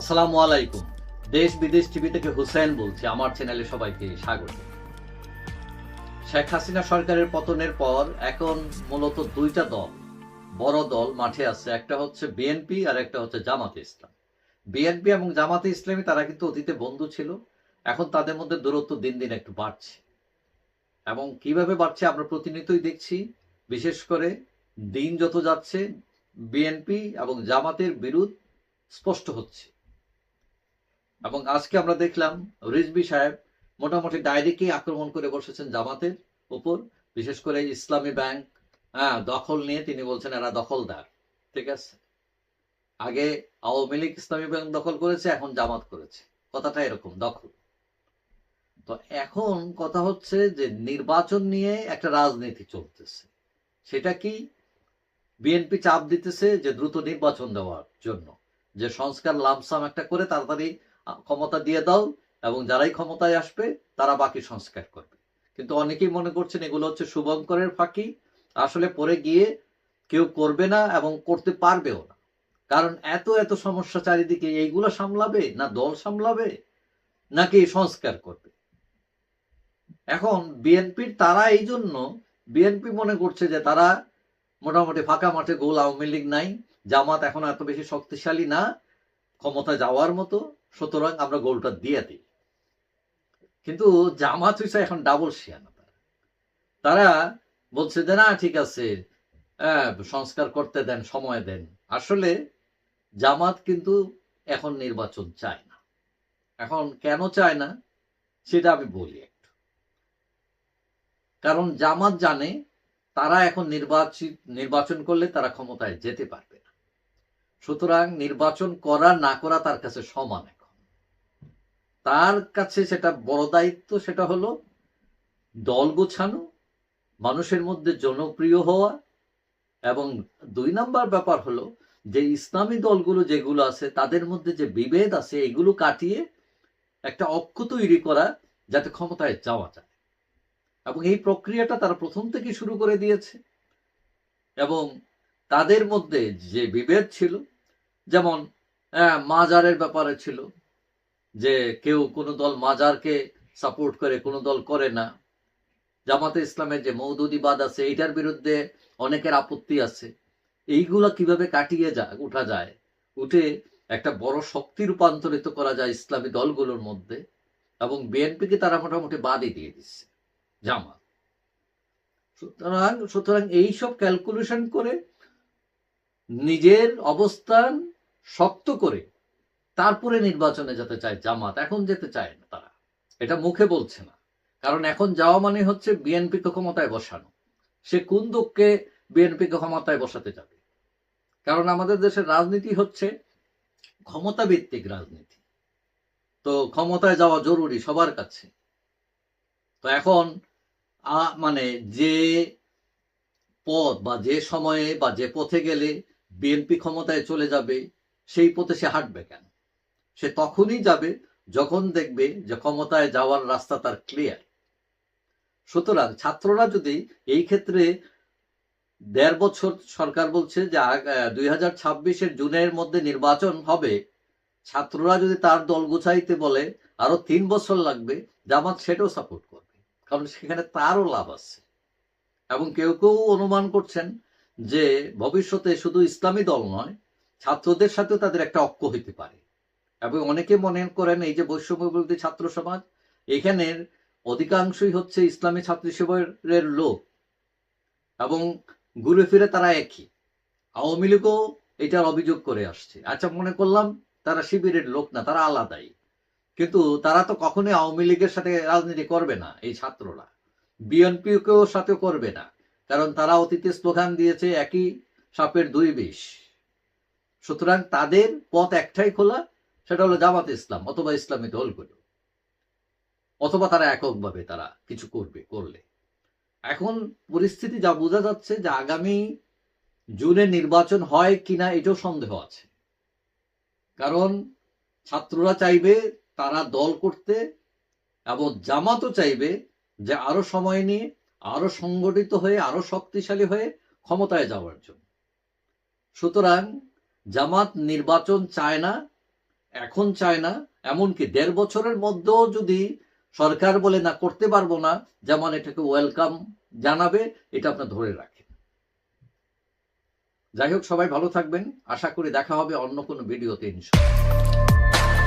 আসসালামু আলাইকুম। দেশ বিদেশ টিভি থেকে হুসেন বলছি, আমার চ্যানেলে সবাইকে স্বাগত। শেখ হাসিনা সরকারের পতনের পর এখন মূলত দুইটা দল, বড় দল মাঠে আছে। একটা হচ্ছে বিএনপি আর একটা হচ্ছে জামাতে ইসলাম। বিএনপি এবং জামাতে ইসলামী তারা কিন্তু অতীতে বন্ধু ছিল। এখন তাদের মধ্যে দূরত্ব দিন দিন একটু বাড়ছে। এবং কীভাবে বাড়ছে আমরা প্রতিনিয়তই দেখছি। বিশেষ করে দিন যত যাচ্ছে বিএনপি এবং জামাতের বিরোধ স্পষ্ট হচ্ছে। এবং আজকে আমরা দেখলাম রিজবি সাহেব মোটামুটি ডায়েরিকে আক্রমণ করে বসেছেন জামাতের উপর, বিশেষ করে ইসলামী ব্যাংক হ্যাঁ দখল নিয়ে তিনি বলছেন এরা দখলদার, ঠিক আছে? আগে আওয়ামী লীগ ইসলামী ব্যাংক দখল করেছে, এখন জামাত করেছে। কথাটা এরকম, দখল। তো এখন কথা হচ্ছে যে নির্বাচন নিয়ে একটা রাজনীতি চলতেছে। সেটা কি বিএনপি চাপ দিতেছে যে দ্রুত নির্বাচন দেওয়ার জন্য, যে সংস্কার লামসাম একটা করে তাড়াতাড়ি ক্ষমতা দিয়ে দাও এবং যারাই ক্ষমতায় আসবে, তারা বাকি সংস্কার করবে। কিন্তু অনেকেই মনে করছেন এগুলো হচ্ছে শুভঙ্করের ফাঁকি। আসলে পরে গিয়ে কেউ করবে না এবং করতে পারবেও না। কারণ এত এত সমস্যা চারিদিকে, এইগুলো সামলাবে না দল সামলাবে, নাকি সংস্কার করবে? এখন বিএনপির তারা এই জন্য, বিএনপি মনে করছে যে তারা মোটামুটি ফাঁকা মাঠে গোল আওয়ামী লীগ নাই, জামাত এখন এত বেশি শক্তিশালী না, ক্ষমতা যাওয়ার মতো। সুতরাং আমরা গোলটা দিয়ে দিই। কিন্তু জামাত হইছে এখন ডাবল শিয়ানা তারা। বলছে যে, না, ঠিক আছে সংস্কার করতে দেন, সময় দেন। আসলে জামাত কিন্তু এখন নির্বাচন চায় না। এখন কেন চায় না, সেটা আমি বলি একটু। কারণ জামাত জানে তারা এখন নির্বাচিত, নির্বাচন করলে তারা ক্ষমতায় যেতে পারবে না। সুতরাং নির্বাচন করা, না করা তার কাছে সমান এখন। তার কাছে সেটা বড় দায়িত্ব, সেটা হলো দল গোছানো, মানুষের মধ্যে জনপ্রিয় হওয়া এবং দুই নাম্বার ব্যাপার হলো যে ইসলামী দলগুলো যেগুলো আছে, তাদের মধ্যে যে বিভেদ আছে, এগুলো কাটিয়ে একটা অক্ষ তৈরি করা যাতে ক্ষমতায় যাওয়া যায়। এবং এই প্রক্রিয়াটা তারা প্রথম থেকে শুরু করে দিয়েছে। এবং তাদের মধ্যে যে বিভেদ ছিল, যেমন মাজারের ব্যাপারে ছিল যে কেউ কোনো দল মাজারকে সাপোর্ট করে, কোনো দল করে না। জামাতে ইসলামের যে মৌদুদিবাদ আছে, এইটার বিরুদ্ধে অনেকের আপত্তি আছে। এইগুলো কীভাবে কাটিয়ে যা, উঠা যায়? উঠে একটা বড় শক্তি রূপান্তরিত করা যায় ইসলামী দলগুলোর মধ্যে এবং বিএনপিকে তারা মোটামুটি বাদই দিয়ে দিচ্ছে, জামাত। সুতরাং সুতরাং এইসব ক্যালকুলেশন করে নিজের অবস্থান শক্ত করে তারপরে নির্বাচনে যেতে চায় জামাত, এখন যেতে চায় না তারা। এটা মুখে বলছে না। কারণ এখন যাওয়া মানে হচ্ছে বিএনপিকে ক্ষমতায় বসানো। সে কোন দুঃখে বিএনপিকে ক্ষমতায় বসাতে যাবে? কারণ আমাদের দেশের রাজনীতি হচ্ছে ক্ষমতা ভিত্তিক রাজনীতি। তো ক্ষমতায় যাওয়া জরুরি সবার কাছে। তো এখন মানে যে পথ বা যে সময়ে বা যে পথে গেলে বিএনপি ক্ষমতায় চলে যাবে, সেই পথে সে হাঁটবে কেন? সে তখনই যাবে যখন দেখবে যে ক্ষমতায় যাওয়ার রাস্তা তার ক্লিয়ার সুতরাং ছাত্ররা যদি এই ক্ষেত্রে দেড় বছর সরকার বলছে যে দুই হাজার ছাব্বিশের জুনের মধ্যে নির্বাচন হবে, ছাত্ররা যদি তার দল গুছাইতে বলে, আরও তিন বছর লাগবে, জামাত সেটাও সাপোর্ট করবে। কারণ সেখানে তারও লাভ আছে। এবং কেউ কেউ অনুমান করছেন যে ভবিষ্যতে শুধু ইসলামী দল নয়, ছাত্রদের সাথেও তাদের একটা অক্ষ হইতে পারে। এবং অনেকে মনে করেন এই যে বৈষম্য বিরোধী ছাত্র সমাজ, এখানের অধিকাংশই হচ্ছে ইসলামী ছাত্র লোক এবং ঘুরে ফিরে তারা একই। আওয়ামী লীগও এটার অভিযোগ করে আসছে। আচ্ছা মনে করলাম তারা শিবিরের লোক না, তারা আলাদাই। কিন্তু তারা তো কখনোই আওয়ামী লীগের সাথে রাজনীতি করবে না, এই ছাত্ররা। বিএনপিকেও সাথে করবে না, কারণ তারা অতীতে স্লোগান দিয়েছে, একই সাপের দুই বিষ। সুতরাং তাদের পথ একটাই খোলা সেটা হলো জামাত ইসলাম অথবা ইসলামী দলগুলো। অথবা তারা এককভাবে তারা কিছু করবে, করলে। এখন পরিস্থিতি যা বোঝা যাচ্ছে যে আগামী জুনে নির্বাচন হয় কিনা এটাও সন্দেহ আছে। কারণ ছাত্ররা চাইবে তারা দল করতে এবং জামাতও চাইবে যে আরও সময় নিয়ে, আরও সংগঠিত হয়ে, আরও শক্তিশালী হয়ে ক্ষমতায় যাওয়ার জন্য। সুতরাং জামাত নির্বাচন চায় না এখন চায় না, এমনকি দেড় বছরের মধ্যেও যদি সরকার বলে, না, করতে পারব না, যেমন এটাকে ওয়েলকাম জানাবে, এটা আপনার ধরে রাখেন। যাই হোক, সবাই ভালো থাকবেন। আশা করি দেখা হবে অন্য কোনো ভিডিওতে ইনশাল্লাহ